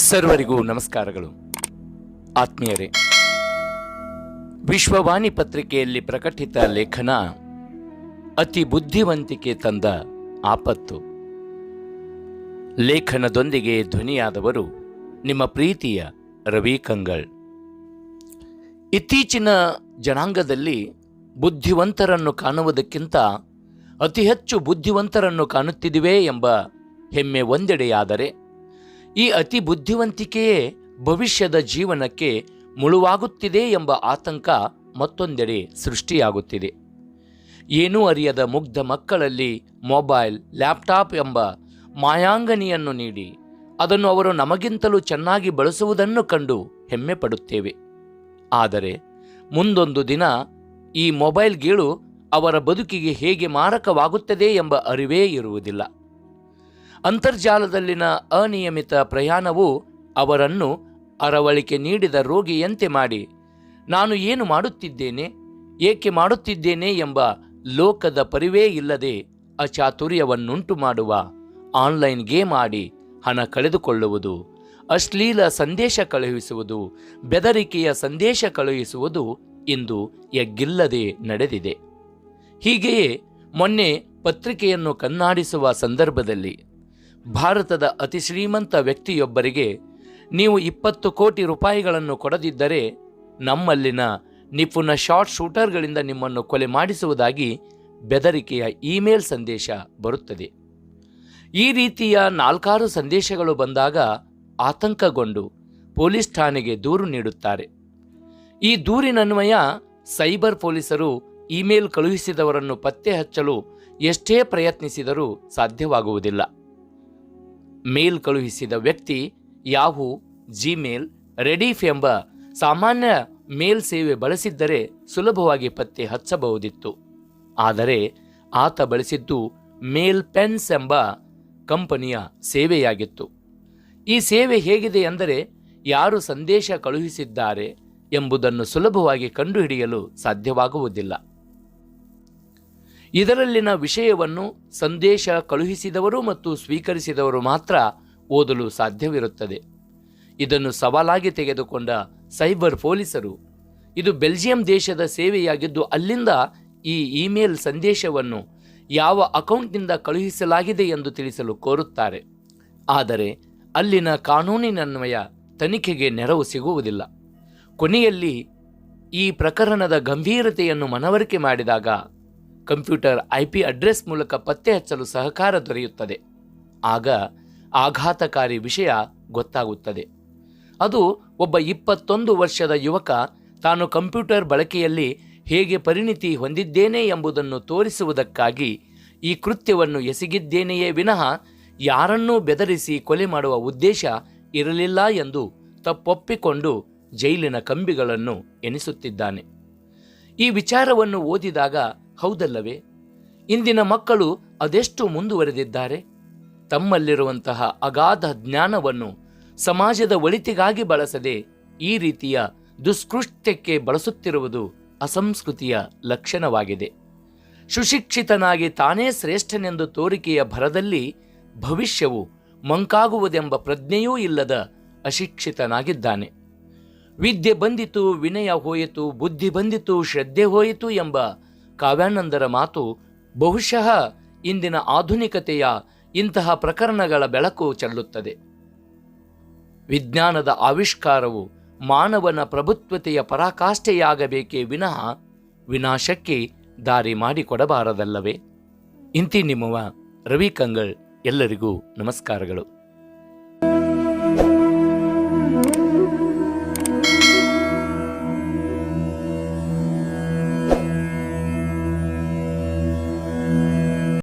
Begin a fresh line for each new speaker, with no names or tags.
ಸರ್ವರಿಗೂ ನಮಸ್ಕಾರಗಳು. ಆತ್ಮೀಯರೇ, ವಿಶ್ವವಾಣಿ ಪತ್ರಿಕೆಯಲ್ಲಿ ಪ್ರಕಟಿತ ಲೇಖನ ಅತಿ ಬುದ್ಧಿವಂತಿಕೆ ತಂದ ಆಪತ್ತು. ಲೇಖನದೊಂದಿಗೆ ಧ್ವನಿಯಾದವರು ನಿಮ್ಮ ಪ್ರೀತಿಯ ರವಿ ಕಂಗಳ್ ಇತ್ತೀಚಿನ ಜನಾಂಗದಲ್ಲಿ ಬುದ್ಧಿವಂತರನ್ನು ಕಾಣುವುದಕ್ಕಿಂತ ಅತಿ ಹೆಚ್ಚು ಬುದ್ಧಿವಂತರನ್ನು ಕಾಣುತ್ತಿದಿವೆ ಎಂಬ ಹೆಮ್ಮೆ ಒಂದೆಡೆಯಾದರೆ ಈ ಅತಿ ಬುದ್ಧಿವಂತಿಕೆಯೇ ಭವಿಷ್ಯದ ಜೀವನಕ್ಕೆ ಮುಳುವಾಗುತ್ತಿದೆ ಎಂಬ ಆತಂಕ ಮತ್ತೊಂದೆಡೆ ಸೃಷ್ಟಿಯಾಗುತ್ತಿದೆ. ಏನೂ ಅರಿಯದ ಮುಗ್ಧ ಮಕ್ಕಳಲ್ಲಿ ಮೊಬೈಲ್, ಲ್ಯಾಪ್ಟಾಪ್ ಎಂಬ ಮಾಯಾಂಗನಿಯನ್ನು ನೀಡಿ, ಅದನ್ನು ಅವರು ನಮಗಿಂತಲೂ ಚೆನ್ನಾಗಿ ಬಳಸುವುದನ್ನು ಕಂಡು ಹೆಮ್ಮೆ ಪಡುತ್ತೇವೆ ಆದರೆ ಮುಂದೊಂದು ದಿನ ಈ ಮೊಬೈಲ್ ಗೀಳು ಅವರ ಬದುಕಿಗೆ ಹೇಗೆ ಮಾರಕವಾಗುತ್ತದೆ ಎಂಬ ಅರಿವೇ ಇರುವುದಿಲ್ಲ. ಅಂತರ್ಜಾಲದಲ್ಲಿನ ಅನಿಯಮಿತ ಪ್ರಯಾಣವು ಅವರನ್ನು ಅರವಳಿಕೆ ನೀಡಿದ ರೋಗಿಯಂತೆ ಮಾಡಿ, ನಾನು ಏನು ಮಾಡುತ್ತಿದ್ದೇನೆ? ಏಕೆ ಮಾಡುತ್ತಿದ್ದೇನೆ ಎಂಬ ಲೋಕದ ಪರಿವೇ ಇಲ್ಲದೆ ಅಚಾತುರ್ಯವನ್ನುಂಟು ಮಾಡುವ ಆನ್ಲೈನ್ ಗೇಮ್ ಆಡಿ ಹಣ ಕಳೆದುಕೊಳ್ಳುವುದು, ಅಶ್ಲೀಲ ಸಂದೇಶ ಕಳುಹಿಸುವುದು, ಬೆದರಿಕೆಯ ಸಂದೇಶ ಕಳುಹಿಸುವುದು ಇಂದು ಎಗ್ಗಿಲ್ಲದೆ ನಡೆದಿದೆ. ಹೀಗೆಯೇ ಮೊನ್ನೆ ಪತ್ರಿಕೆಯನ್ನು ಕನ್ನಾಡಿಸುವ ಸಂದರ್ಭದಲ್ಲಿ ಭಾರತದ ಅತಿ ಶ್ರೀಮಂತ ವ್ಯಕ್ತಿಯೊಬ್ಬರಿಗೆ ನೀವು ಇಪ್ಪತ್ತು ಕೋಟಿ ರೂಪಾಯಿಗಳನ್ನು ಕೊಡದಿದ್ದರೆ ನಮ್ಮಲ್ಲಿನ ನಿಪುಣ ಶಾರ್ಟ್ ಶೂಟರ್ಗಳಿಂದ ನಿಮ್ಮನ್ನು ಕೊಲೆ ಮಾಡಿಸುವುದಾಗಿ ಬೆದರಿಕೆಯ ಇಮೇಲ್ ಸಂದೇಶ ಬರುತ್ತದೆ. ಈ ರೀತಿಯ ನಾಲ್ಕಾರು ಸಂದೇಶಗಳು ಬಂದಾಗ ಆತಂಕಗೊಂಡು ಪೊಲೀಸ್ ಠಾಣೆಗೆ ದೂರು ನೀಡುತ್ತಾರೆ. ಈ ದೂರಿನನ್ವಯ ಸೈಬರ್ ಪೊಲೀಸರು ಇಮೇಲ್ ಕಳುಹಿಸಿದವರನ್ನು ಪತ್ತೆ ಹಚ್ಚಲು ಎಷ್ಟೇ ಪ್ರಯತ್ನಿಸಿದರೂ ಸಾಧ್ಯವಾಗುವುದಿಲ್ಲ. ಮೇಲ್ ಕಳುಹಿಸಿದ ವ್ಯಕ್ತಿ ಯಾಹೂ, ಜಿಮೇಲ್, ರೆಡಿಫ್ ಎಂಬ ಸಾಮಾನ್ಯ ಮೇಲ್ ಸೇವೆ ಬಳಸಿದ್ದರೆ ಸುಲಭವಾಗಿ ಪತ್ತೆ ಹಚ್ಚಬಹುದಿತ್ತು. ಆದರೆ ಆತ ಬಳಸಿದ್ದು ಮೇಲ್ ಪೆನ್ಸ್ ಎಂಬ ಕಂಪನಿಯ ಸೇವೆಯಾಗಿತ್ತು. ಈ ಸೇವೆ ಹೇಗಿದೆ ಎಂದರೆ ಯಾರು ಸಂದೇಶ ಕಳುಹಿಸಿದ್ದಾರೆ ಎಂಬುದನ್ನು ಸುಲಭವಾಗಿ ಕಂಡುಹಿಡಿಯಲು ಸಾಧ್ಯವಾಗುವುದಿಲ್ಲ. ಇದರಲ್ಲಿನ ವಿಷಯವನ್ನು ಸಂದೇಶ ಕಳುಹಿಸಿದವರು ಮತ್ತು ಸ್ವೀಕರಿಸಿದವರು ಮಾತ್ರ ಓದಲು ಸಾಧ್ಯವಿರುತ್ತದೆ. ಇದನ್ನು ಸವಾಲಾಗಿ ತೆಗೆದುಕೊಂಡ ಸೈಬರ್ ಪೊಲೀಸರು, ಇದು ಬೆಲ್ಜಿಯಂ ದೇಶದ ಸೇವೆಯಾಗಿದ್ದು ಅಲ್ಲಿಂದ ಈ ಇಮೇಲ್ ಸಂದೇಶವನ್ನು ಯಾವ ಅಕೌಂಟ್ನಿಂದ ಕಳುಹಿಸಲಾಗಿದೆ ಎಂದು ತಿಳಿಸಲು ಕೋರುತ್ತಾರೆ. ಆದರೆ ಅಲ್ಲಿನ ಕಾನೂನಿನನ್ವಯ ತನಿಖೆಗೆ ನೆರವು ಸಿಗುವುದಿಲ್ಲ. ಕೊನೆಯಲ್ಲಿ ಈ ಪ್ರಕರಣದ ಗಂಭೀರತೆಯನ್ನು ಮನವರಿಕೆ ಮಾಡಿದಾಗ ಕಂಪ್ಯೂಟರ್ ಐಪಿ ಅಡ್ರೆಸ್ ಮೂಲಕ ಪತ್ತೆ ಹಚ್ಚಲು ಸಹಕಾರ ದೊರೆಯುತ್ತದೆ. ಆಗ ಆಘಾತಕಾರಿ ವಿಷಯ ಗೊತ್ತಾಗುತ್ತದೆ. ಅದು ಒಬ್ಬ ಇಪ್ಪತ್ತೊಂದು ವರ್ಷದ ಯುವಕ ತಾನು ಕಂಪ್ಯೂಟರ್ ಬಳಕೆಯಲ್ಲಿ ಹೇಗೆ ಪರಿಣಿತಿ ಹೊಂದಿದ್ದೇನೆ ಎಂಬುದನ್ನು ತೋರಿಸುವುದಕ್ಕಾಗಿ ಈ ಕೃತ್ಯವನ್ನು ಎಸಗಿದ್ದೇನೆಯೇ ವಿನಃ ಯಾರನ್ನೂ ಬೆದರಿಸಿ ಕೊಲೆ ಮಾಡುವ ಉದ್ದೇಶ ಇರಲಿಲ್ಲ ಎಂದು ತಪ್ಪೊಪ್ಪಿಕೊಂಡು ಜೈಲಿನ ಕಂಬಿಗಳನ್ನು ಎನಿಸುತ್ತಿದ್ದಾನೆ. ಈ ವಿಚಾರವನ್ನು ಓದಿದಾಗ ಹೌದಲ್ಲವೇ? ಇಂದಿನ ಮಕ್ಕಳು ಅದೆಷ್ಟು ಮುಂದುವರೆದಿದ್ದಾರೆ? ತಮ್ಮಲ್ಲಿರುವಂತಹ ಅಗಾಧ ಜ್ಞಾನವನ್ನು ಸಮಾಜದ ಒಳಿತಿಗಾಗಿ ಬಳಸದೆ ಈ ರೀತಿಯ ದುಷ್ಕೃತ್ಯಕ್ಕೆ ಬಳಸುತ್ತಿರುವುದು ಅಸಂಸ್ಕೃತಿಯ ಲಕ್ಷಣವಾಗಿದೆ. ಸುಶಿಕ್ಷಿತನಾಗಿ ತಾನೇ ಶ್ರೇಷ್ಠನೆಂದು ತೋರಿಕೆಯ ಭರದಲ್ಲಿ ಭವಿಷ್ಯವು ಮಂಕಾಗುವುದೆಂಬ ಪ್ರಜ್ಞೆಯೂ ಇಲ್ಲದ ಅಶಿಕ್ಷಿತನಾಗಿದ್ದಾನೆ. ವಿದ್ಯೆ ಬಂದಿತು, ವಿನಯ ಹೋಯಿತು, ಬುದ್ಧಿ ಬಂದಿತು, ಶ್ರದ್ಧೆ ಹೋಯಿತು ಎಂಬ ಕಾವ್ಯಾನಂದರ ಮಾತು ಬಹುಶಃ ಇಂದಿನ ಆಧುನಿಕತೆಯ ಇಂತಹ ಪ್ರಕರಣಗಳ ಬೆಳಕು ಚೆಲ್ಲುತ್ತದೆ. ವಿಜ್ಞಾನದ ಆವಿಷ್ಕಾರವು ಮಾನವನ ಪ್ರಭುತ್ವತೆಯ ಪರಾಕಾಷ್ಠೆಯಾಗಬೇಕೇ ವಿನಃ ವಿನಾಶಕ್ಕೆ ದಾರಿ ಮಾಡಿಕೊಡಬಾರದಲ್ಲವೇ? ಇಂತಿ ನಿಮ್ಮವ ರವಿ ಕಂಗಳ್ ಎಲ್ಲರಿಗೂ ನಮಸ್ಕಾರಗಳು.